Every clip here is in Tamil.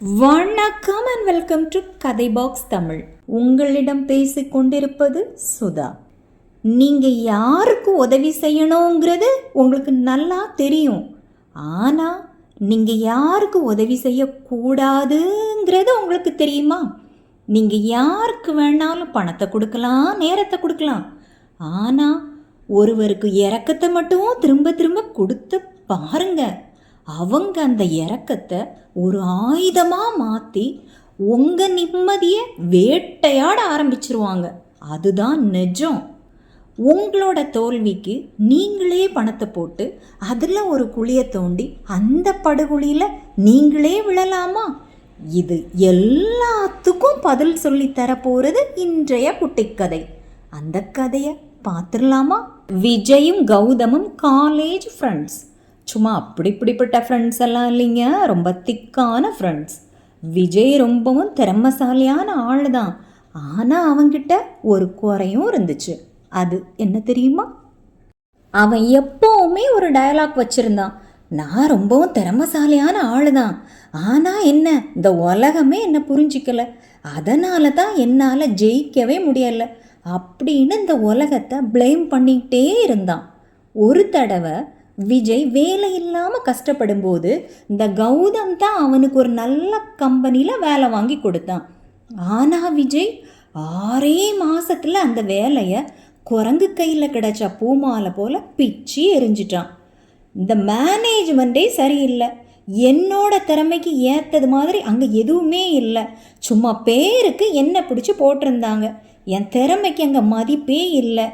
வணக்கம் and welcome to Kathai box Tamil உங்களிடம் பேசிக்கொண்டிருப்பது சுதா. நீங்க யாருக்கு உதவி செய்யணுங்கிறது உங்களுக்கு நல்லா தெரியும். ஆனா நீங்க யாருக்கு உதவி செய்யக்கூடாதுங்கிறது உங்களுக்கு தெரியுமா? நீங்க யாருக்கு வேணாலும் பணத்தை கொடுக்கலாம் நேரத்தை கொடுக்கலாம். ஆனா ஒருவருக்கு இறக்கத்தை மட்டும் திரும்ப திரும்ப கொடுத்து பாருங்கள் அவங்க அந்த இறக்கத்தை ஒரு ஆயுதமாக மாற்றி உங்கள் நிம்மதியை வேட்டையாட ஆரம்பிச்சிருவாங்க. அதுதான் நிஜம். உங்களோட தோல்விக்கு நீங்களே பணத்தை போட்டு அதில் ஒரு குழியை தோண்டி அந்த படுகுழியில் நீங்களே விழலாமா? இது எல்லாத்துக்கும் பதில் சொல்லி தரப்போகிறது இன்றைய குட்டிக்கதை அந்த கதையை பார்த்துடலாமா? விஜயும் கௌதமும் காலேஜ் ஃப்ரெண்ட்ஸ் சும்மா அப்படி இப்படிப்பட்ட ஃப்ரெண்ட்ஸ் எல்லாம் இல்லைங்க. ரொம்ப திக்கான ஃப்ரெண்ட்ஸ் விஜய் ரொம்பவும் திறமசாலியான ஆள் தான் ஆனால் அவங்கிட்ட ஒரு குறையும் இருந்துச்சு. அது என்ன தெரியுமா? அவன் எப்போவுமே ஒரு டயலாக் வச்சுருந்தான். நான் ரொம்பவும் திறமசாலியான ஆள் தான் ஆனால் என்ன இந்த உலகமே என்னை புரிஞ்சிக்கல. அதனால தான் என்னால் ஜெயிக்கவே முடியலை. அப்படின்னு இந்த உலகத்தை ப்ளேம் பண்ணிக்கிட்டே இருந்தான். ஒரு தடவை விஜய் வேலை இல்லாமல் கஷ்டப்படும்போது இந்த கௌதம் தான் அவனுக்கு ஒரு நல்ல கம்பெனியில் வேலை வாங்கி கொடுத்தான். ஆனால் விஜய் ஆறே மாதத்தில் அந்த வேலையை குரங்கு கையில் கிடச்ச பூமாலை போல் பிச்சு எரிஞ்சிட்டான். இந்த மேனேஜ்மெண்ட்டே சரியில்லை. என்னோட திறமைக்கு ஏற்றது மாதிரி அங்கே எதுவுமே இல்லை. சும்மா பேருக்கு என்ன பிடிச்சி போட்டிருந்தாங்க. என் திறமைக்கு அங்கே மதிப்பே இல்லை.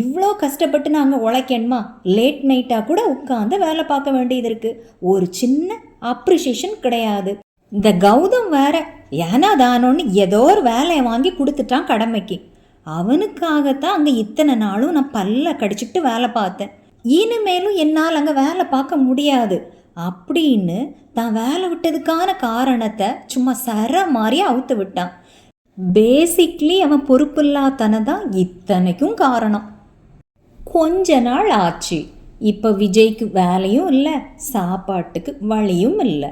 இவ்வளோ கஷ்டப்பட்டு நாங்கள் உழைக்கணுமா? லேட் நைட்டாக கூட உட்காந்து வேலை பார்க்க வேண்டியது இருக்குது ஒரு சின்ன அப்ரிஷியேஷன் கிடையாது. இந்த கௌதம் வேற ஏன்னா தானோன்னு ஏதோ ஒரு வேலையை வாங்கி கொடுத்துட்டான் கடமைக்கு. அவனுக்காகத்தான் அங்கே இத்தனை நாளும் நான் பல்ல கடிச்சிட்டு வேலை பார்த்தேன். இனிமேலும் என்னால் அங்கே வேலை பார்க்க முடியாது. அப்படின்னு தான் வேலை விட்டதுக்கான காரணத்தை சும்மா சர மாதிரி அவுத்து விட்டான். பேசிக்லி அவன் பொறுப்பில்லாதனை தான் இத்தனைக்கும் காரணம். கொஞ்ச நாள் ஆச்சு. இப்போ விஜய்க்கு வேலையும் இல்லை சாப்பாட்டுக்கு வழியும் இல்லை.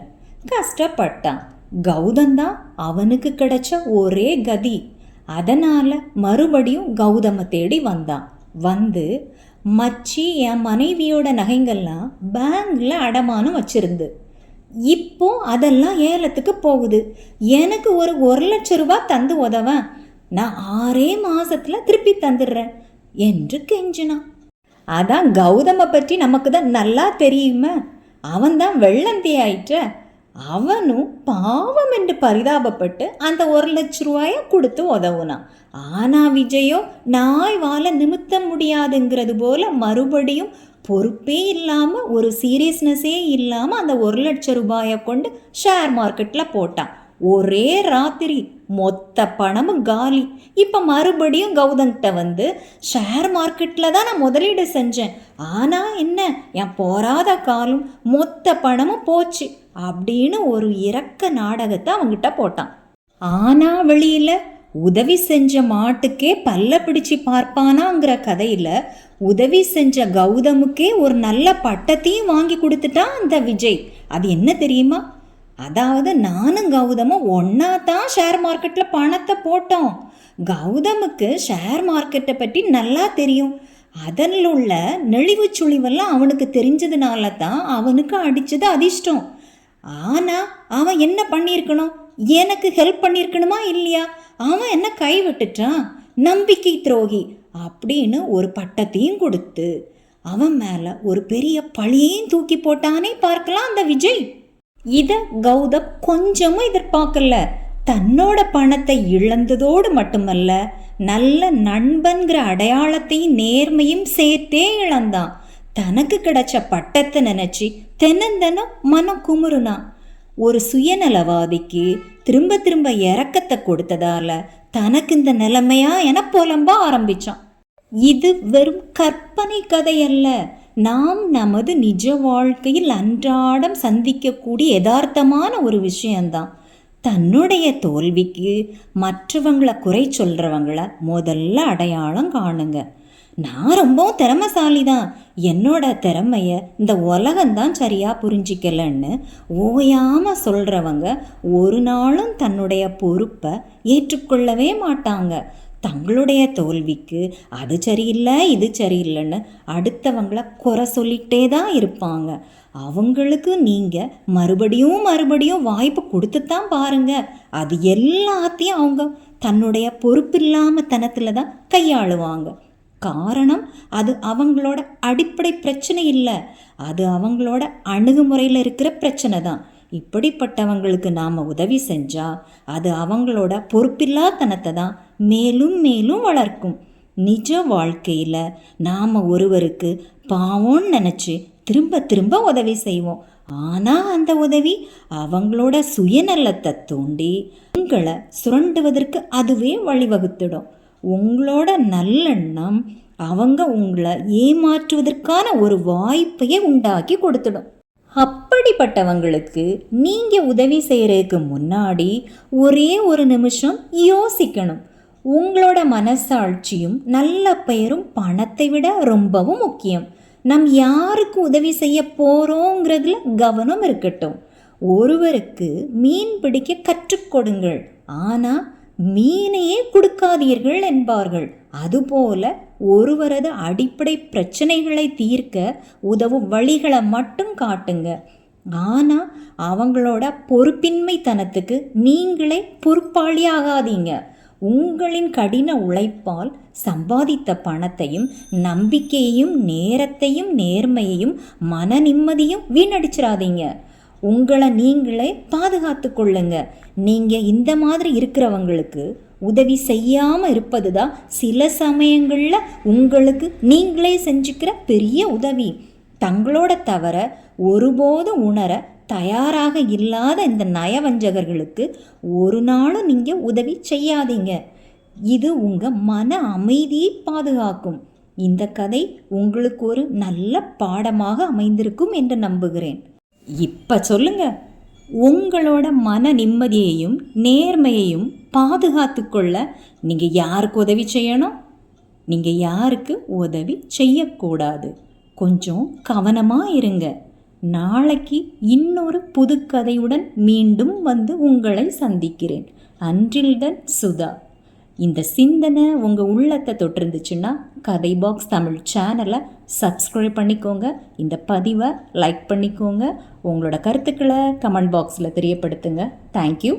கஷ்டப்பட்டான். கௌதம் தான் அவனுக்கு கிடைச்ச ஒரே கதி. அதனால் மறுபடியும் கௌதமை தேடி வந்தான். வந்து மச்சி என் மனைவியோட நகைங்கள்லாம் பேங்கில் அடமானம் வச்சிருந்து. இப்போ அதெல்லாம் ஏலத்துக்கு போகுது. எனக்கு ஒரு ஒரு லட்ச ரூபா தந்து உதவேன். நான் ஆறே மாசத்துல திருப்பி தந்துடுறேன். என்று கெஞ்சினான். அதான் கௌதமை பற்றி நமக்கு தான் நல்லா தெரியுமே. அவன்தான் வெள்ளந்தி ஆயிற்ற அவனும் பாவம் என்று பரிதாபப்பட்டு அந்த ஒரு லட்ச ரூபாயை கொடுத்து உதவுனான். ஆனா விஜயோ நாய் வாழ நிமித்த முடியாதுங்கிறது போல மறுபடியும் பொறுப்பே இல்லாமல் ஒரு சீரியஸ்னஸே இல்லாமல் அந்த ஒரு லட்ச ரூபாயை கொண்டு ஷேர் மார்க்கெட்டில் போட்டான். ஒரே ராத்திரி மொத்த பணமும் காலி. இப்போ மறுபடியும் கௌதங்கிட்ட வந்து ஷேர் மார்க்கெட்டில் தான் நான் முதலீடு செஞ்சேன். ஆனால் என்ன? என் போராத காலம் மொத்த பணமும் போச்சு. அப்படின்னு ஒரு இறக்க நாடகத்தை அவங்கிட்ட போட்டான். ஆனால் வெளியில் உதவி செஞ்ச மாட்டுக்கே பல்ல பிடிச்சு பார்ப்பானாங்கிற கதையில் உதவி செஞ்ச கௌதமுக்கே ஒரு நல்ல பட்டத்தையும் வாங்கி கொடுத்துட்டான் அந்த விஜய். அது என்ன தெரியுமா? அதாவது நானும் கௌதமும் ஒன்றா தான் ஷேர் மார்க்கெட்டில் பணத்தை போட்டோம். கௌதமுக்கு ஷேர் மார்க்கெட்டை பற்றி நல்லா தெரியும். அதில் உள்ள நெளிவு சுழிவெல்லாம் அவனுக்கு தெரிஞ்சதுனால தான் அவனுக்கு அடித்தது அதிர்ஷ்டம். ஆனால் அவன் என்ன பண்ணியிருக்கணும்? எனக்கு ஹெல்ப் பண்ணியிருக்கணுமா இல்லையா? அவன் என்ன கை விட்டுட்டான் நம்பிக்கை துரோகி அப்படின்னு ஒரு பட்டத்தையும் கொடுத்து அவன் மேலே ஒரு பெரிய பழியையும் தூக்கி போட்டானே பார்க்கலாம் அந்த விஜய். இதை கௌதம் கொஞ்சமும் எதிர்பார்க்கல. தன்னோட பணத்தை இழந்ததோடு மட்டுமல்ல நல்ல நண்பன்கிற அடையாளத்தையும் நேர்மையும் சேர்த்தே இழந்தான். தனக்கு கிடைச்ச பட்டத்தை நினச்சி தென்னந்தனம் மனம் குமுறுனான். ஒரு சுயநலவாதிக்கு திரும்ப திரும்ப இறக்கத்தை கொடுத்ததால தனக்கு இந்த நிலைமையா என புலம்ப ஆரம்பிச்சான். இது வெறும் கற்பனை கதை அல்ல நாம் நமது நிஜ வாழ்க்கையில் அன்றாடம் சந்திக்கக்கூடிய யதார்த்தமான ஒரு விஷயந்தான் தன்னுடைய தோல்விக்கு மற்றவங்களை குறை சொல்கிறவங்கள முதல்ல அடையாளம் காணுங்க. நான் ரொம்பவும் திறமைசாலி தான் என்னோட திறமையை இந்த உலகம்தான் சரியாக புரிஞ்சிக்கலன்னு ஓயாமல் சொல்கிறவங்க ஒரு நாளும் தன்னுடைய பொறுப்பை ஏற்றுக்கொள்ளவே மாட்டாங்க. தங்களுடைய தோல்விக்கு அது சரியில்லை இது சரியில்லைன்னு அடுத்தவங்களை குறை சொல்லிகிட்டே தான் இருப்பாங்க. அவங்களுக்கு நீங்கள் மறுபடியும் மறுபடியும் வாய்ப்பு கொடுத்து தான் பாருங்கள் அது எல்லாத்தையும் அவங்க தன்னுடைய பொறுப்பில்லாம தனத்தில் தான் கையாளுவாங்க. காரணம் அது அவங்களோட அடிப்படை பிரச்சனை இல்லை. அது அவங்களோட அணுகுமுறையில் இருக்கிற பிரச்சனை தான். இப்படிப்பட்டவங்களுக்கு நாம் உதவி செஞ்சால் அது அவங்களோட பொறுப்பில்லாதனத்தை தான் மேலும் மேலும் வளர்க்கும். நிஜ வாழ்க்கையில் நாம் ஒருவருக்கு பாவம்னு நினச்சி திரும்ப திரும்ப உதவி செய்வோம். ஆனால் அந்த உதவி அவங்களோட சுயநலத்தை தூண்டி உங்களை சுரண்டுவதற்கு அதுவே வழிவகுத்துடும். உங்களோட நல்லெண்ணம் அவங்க உங்களை ஏமாற்றுவதற்கான ஒரு வாய்ப்பையே உண்டாக்கி கொடுத்துடும். அப்படிப்பட்டவங்களுக்கு நீங்கள் உதவி செய்கிறதுக்கு முன்னாடி ஒரே ஒரு நிமிஷம் யோசிக்கணும். உங்களோட மனசாட்சியும் நல்ல பெயரும் பணத்தை விட ரொம்பவும் முக்கியம். நம் யாருக்கு உதவி செய்ய போகிறோங்கிறதுல கவனம் இருக்கட்டும். ஒருவருக்கு மீன் பிடிக்க கற்றுக் கொடுங்கள். ஆனால் மீனையே கொடுக்காதீர்கள் என்பார்கள். அதுபோல ஒருவரது அடிப்படை பிரச்சனைகளை தீர்க்க உதவும் வழிகளை மட்டும் காட்டுங்க. ஆனால் அவங்களோட பொறுப்பின்மைத்தனத்துக்கு நீங்களே பொறுப்பாளியாகாதீங்க. உங்களின் கடின உழைப்பால் சம்பாதித்த பணத்தையும் நம்பிக்கையையும் நேரத்தையும் நேர்மையையும் மன நிம்மதியும் வீணடிச்சிடாதீங்க உங்களை நீங்களே பாதுகாத்து கொள்ளுங்க. நீங்கள் இந்த மாதிரி இருக்கிறவங்களுக்கு உதவி செய்யாமல் இருப்பது தான் சில சமயங்களில் உங்களுக்கு நீங்களே செஞ்சுக்கிற பெரிய உதவி. தங்களோட தவற ஒருபோதும் உணர தயாராக இல்லாத இந்த நயவஞ்சகர்களுக்கு ஒரு நாளும் நீங்கள் உதவி செய்யாதீங்க. இது உங்கள் மன அமைதியை பாதுகாக்கும். இந்த கதை உங்களுக்கு ஒரு நல்ல பாடமாக அமைந்திருக்கும் என்று நம்புகிறேன். இப்போ சொல்லுங்க. உங்களோட மன நிம்மதியையும் நேர்மையையும் பாதுகாத்து கொள்ள நீங்கள் யாருக்கு உதவி செய்யணும்? நீங்கள் யாருக்கு உதவி செய்யக்கூடாது? கொஞ்சம் கவனமாக இருங்க. நாளைக்கு இன்னொரு புதுக்கதையுடன் மீண்டும் வந்து உங்களை சந்திக்கிறேன். அன்றில்தன் சுதா. இந்த சிந்தனை உங்கள் உள்ளத்தை தொட்டிருந்துச்சுன்னா கதை பாக்ஸ் தமிழ் சேனலை சப்ஸ்கிரைப் பண்ணிக்கோங்க. இந்த பதிவை லைக் பண்ணிக்கோங்க. உங்களோட கருத்துக்களை கமெண்ட் பாக்ஸில் தெரியப்படுத்துங்க. தேங்க்யூ